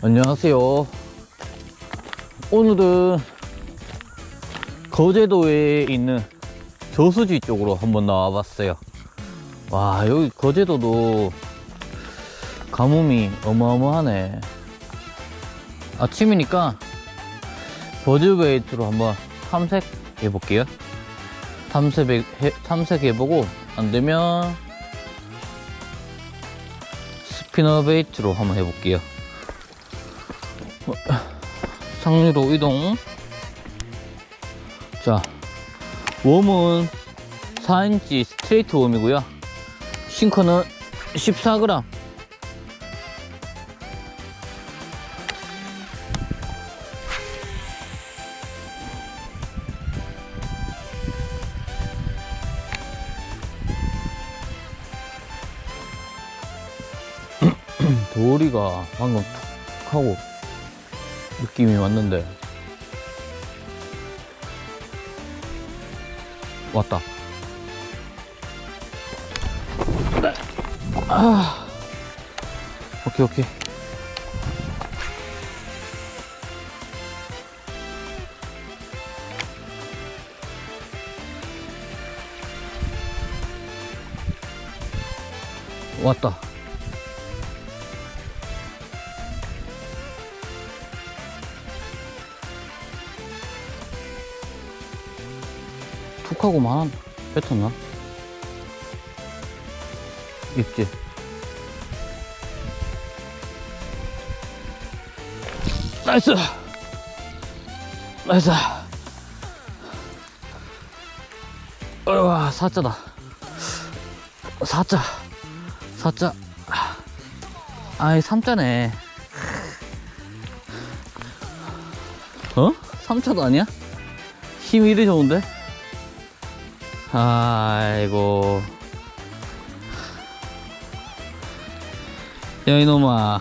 안녕하세요. 오늘은 거제도에 있는 저수지 쪽으로 한번 나와봤어요. 와, 여기 거제도도 가뭄이 어마어마하네. 아침이니까 버즈베이트로 한번 탐색해 볼게요. 탐색해, 탐색해 보고 안 되면 스피너 베이트로 한번 해볼게요. 어, 상류로 이동. 자, 웜은 4인치 스트레이트 웜이고요. 싱커는 14g. 도리가 방금 툭 하고 느낌이 왔는데. 왔다. 아. 오케이 오케이. 왔다 툭 하고만 뱉었나? 있지 나이스 나이스 어와 사자다 사자 사자 아이 삼자네 어? 삼자도 아니야? 힘이 이리 좋은데? 아이고. 야 이놈아.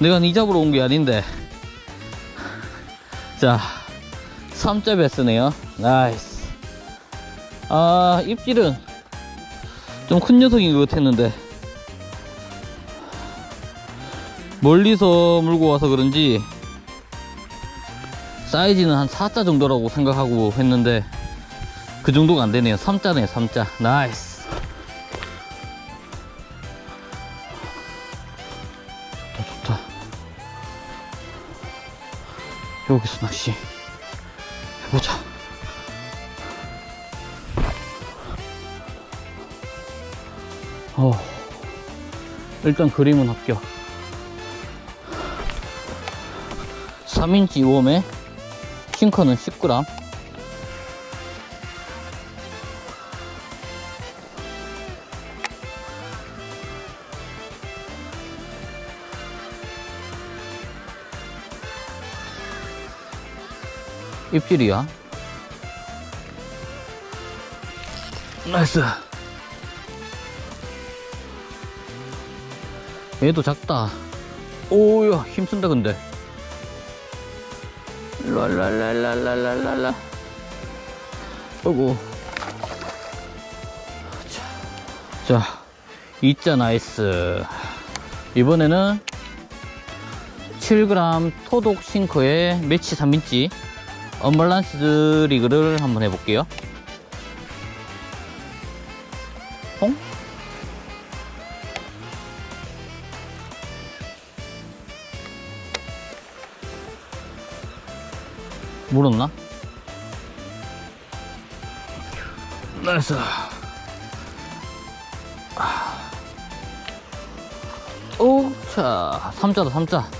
내가 니 잡으러 온 게 아닌데. 자 3자 베스네요. 나이스. 아 입질은 좀 큰 녀석인 것 같았는데. 멀리서 물고 와서 그런지 사이즈는 한 4자 정도라고 생각하고 했는데 그 정도가 안 되네요. 3자네요, 3자. 나이스. 좋다, 좋다. 여기서 낚시 해보자. 어, 일단 그림은 합격. 3인치 웜에 싱커는 10g. 입질이야. 나이스. 얘도 작다. 오야 힘쓴다 근데. 랄랄랄랄랄랄랄라. 어구. 자, 자, 이자 나이스. 이번에는 7g 토독 싱커에 매치 3인치 언밸런스드 리그를 한번 해볼게요. 홍? 물었나? 나이스. 오, 자, 3자다, 3자.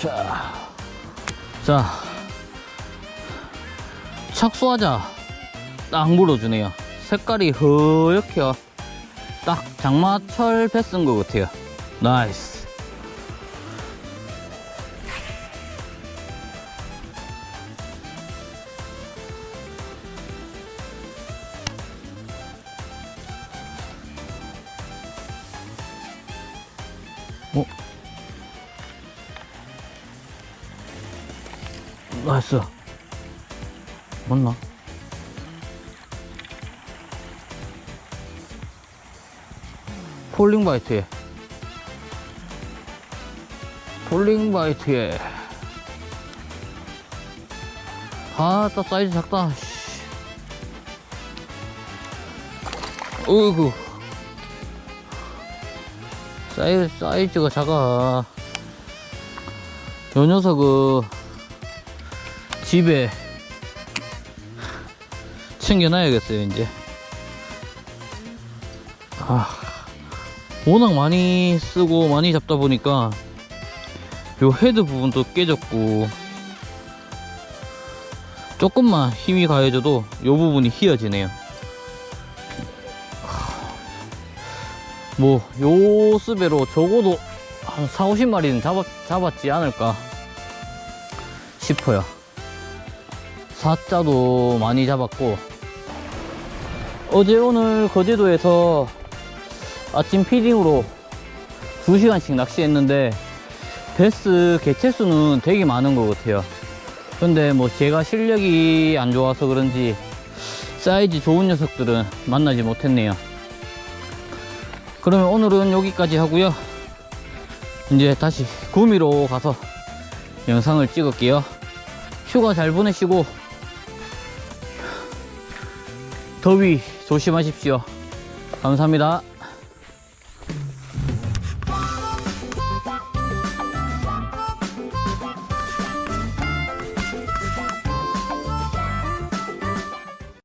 자, 자, 착수하자. 딱 물어주네요. 색깔이 허옇게 딱 장마철 뱃쓴 것 같아요. 나이스. 어? 나이스. 맞나? 폴링 바이트에. 폴링 바이트에. 아, 따 사이즈 작다. 씨. 어이구. 사이즈, 사이즈가 작아. 요 녀석은 집에 챙겨놔야겠어요, 이제. 아, 워낙 많이 쓰고 많이 잡다 보니까 요 헤드 부분도 깨졌고 조금만 힘이 가해져도 요 부분이 휘어지네요. 뭐, 요 스배로 적어도 한 4, 50마리는 잡았, 잡았지 않을까 싶어요. 사자도 많이 잡았고, 어제 오늘 거제도에서 아침 피딩으로 2시간씩 낚시했는데, 베스 개체수는 되게 많은 것 같아요. 근데 뭐 제가 실력이 안 좋아서 그런지 사이즈 좋은 녀석들은 만나지 못했네요. 그러면 오늘은 여기까지 하고요. 이제 다시 구미로 가서 영상을 찍을게요. 휴가 잘 보내시고 더위 조심하십시오. 감사합니다.